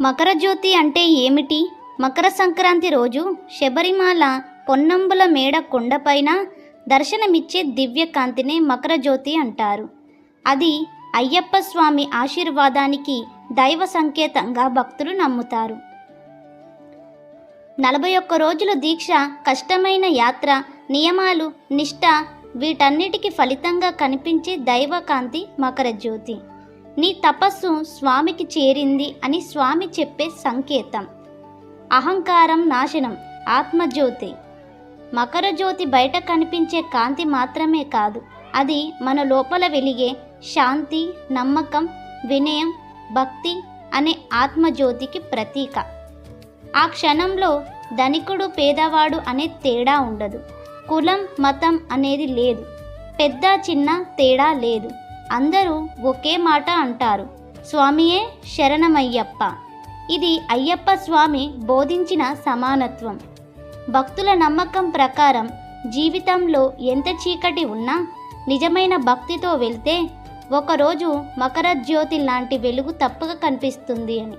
మకర జ్యోతి అంటే ఏమిటి? మకర సంక్రాంతి రోజు శబరిమాల పొన్నంబుల మేడ కొండపైన దర్శనమిచ్చే దివ్యకాంతినే మకర జ్యోతి అంటారు. అది అయ్యప్ప స్వామి ఆశీర్వాదానికి దైవ సంకేతంగా భక్తులు నమ్ముతారు. నలభై ఒక్క రోజుల దీక్ష కష్టమైన యాత్ర నియమాలు నిష్ఠ వీటన్నిటికీ ఫలితంగా కనిపించే దైవకాంతి మకర జ్యోతి నీ తపస్సు స్వామికి చేరింది అని స్వామి చెప్పే సంకేతం. అహంకారం నాశనం ఆత్మజ్యోతి. మకర జ్యోతి బయట కనిపించే కాంతి మాత్రమే కాదు అది మన లోపల వెలిగే శాంతి నమ్మకం వినయం భక్తి అనే ఆత్మజ్యోతికి ప్రతీక. ఆ క్షణంలో ధనికుడు పేదవాడు అనే తేడా ఉండదు. కులం మతం అనేది లేదు. పెద్ద చిన్న తేడా లేదు. అందరూ ఒకే మాట అంటారు. స్వామియే శరణమయ్యప్ప. ఇది అయ్యప్ప స్వామి బోధించిన సమానత్వం. భక్తుల నమ్మకం ప్రకారం జీవితంలో ఎంత చీకటి ఉన్నా నిజమైన భక్తితో వెళ్తే ఒకరోజు మకర జ్యోతి లాంటి వెలుగు తప్పక కనిపిస్తుంది అని.